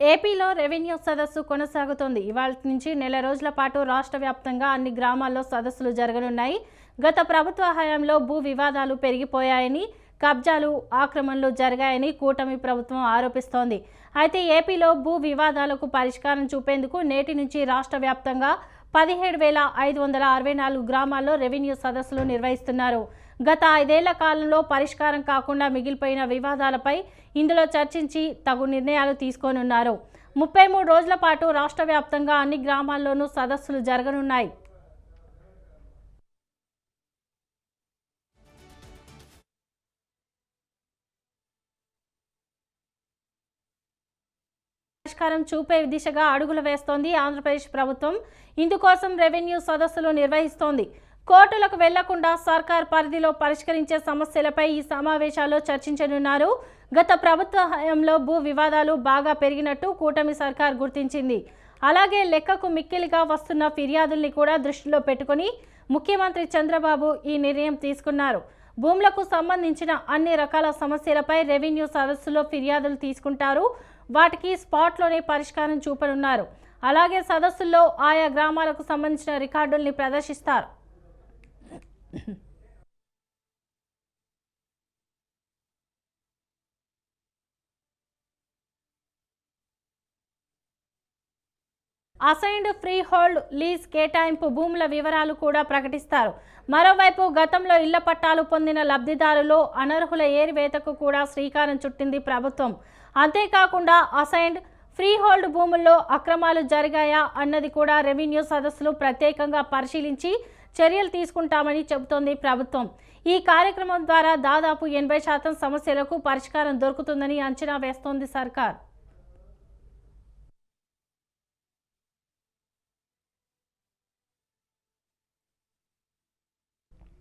ఏపీలో రెవెన్యూ సదస్సు కొనసాగుతోంది. ఇవాళ నుంచి నెల రోజుల పాటు రాష్ట్ర వ్యాప్తంగా అన్ని గ్రామాల్లో సదస్సులు జరగనున్నాయి. గత ప్రభుత్వ హయాంలో భూ వివాదాలు పెరిగిపోయాయని కబ్జాలు ఆక్రమణలు జరిగాయని కూటమి ప్రభుత్వం ఆరోపిస్తోంది. అయితే ఏపీలో భూ వివాదాలకు పరిష్కారం చూపేందుకు నేటి నుంచి రాష్ట్ర వ్యాప్తంగా పదిహేడు వేల ఐదు వందల అరవై నాలుగు గ్రామాల్లో రెవెన్యూ సదస్సులు నిర్వహిస్తున్నారు. గత ఐదేళ్ళ కాలంలో పరిష్కారం కాకుండా మిగిలిపోయిన వివాదాలపై ఇందులో చర్చించి తగు నిర్ణయాలు తీసుకోనున్నారు. ముప్పై మూడు రోజుల పాటు రాష్ట్ర వ్యాప్తంగా అన్ని గ్రామాల్లోనూ సదస్సులు జరగనున్నాయి. పరిష్కారం చూపే దిశగా అడుగులు వేస్తోంది ఆంధ్రప్రదేశ్ ప్రభుత్వం. ఇందుకోసం రెవెన్యూ సదస్సులు నిర్వహిస్తోంది. కోర్టులకు వెళ్ళకుండా సర్కార్ పరిధిలో పరిష్కరించే సమస్యలపై ఈ సమావేశాల్లో చర్చించనున్నారు. గత ప్రభుత్వ హయాంలో భూ వివాదాలు బాగా పెరిగినట్టు కూటమి సర్కార్ గుర్తించింది. అలాగే లెక్కకు మిక్కిలిగా వస్తున్న ఫిర్యాదుల్ని కూడా దృష్టిలో పెట్టుకుని ముఖ్యమంత్రి చంద్రబాబు ఈ నిర్ణయం తీసుకున్నారు. భూములకు సంబంధించిన అన్ని రకాల సమస్యలపై రెవెన్యూ సదస్సులో ఫిర్యాదులు తీసుకుంటారు. వాటికి స్పాట్లోనే పరిష్కారం చూపనున్నారు. అలాగే సదస్సుల్లో ఆయా గ్రామాలకు సంబంధించిన రికార్డుల్ని ప్రదర్శిస్తారు. అసైన్డ్ ఫ్రీ హోల్డ్ లీజ్ కేటాయింపు భూముల వివరాలు కూడా ప్రకటిస్తారు. మరోవైపు గతంలో ఇళ్ళ పట్టాలు పొందిన లబ్ధిదారులు అనర్హుల ఏరివేతకు కూడా శ్రీకారం చుట్టింది ప్రభుత్వం. అంతేకాకుండా అసైన్డ్ ఫ్రీ హోల్డ్ భూముల్లో అక్రమాలు జరిగాయా అన్నది కూడా రెవెన్యూ సదస్సులు ప్రత్యేకంగా పరిశీలించి చర్యలు తీసుకుంటామని చెబుతోంది ప్రభుత్వం. ఈ కార్యక్రమం ద్వారా దాదాపు ఎనభై శాతం సమస్యలకు పరిష్కారం దొరుకుతుందని అంచనా వేస్తోంది సర్కార్.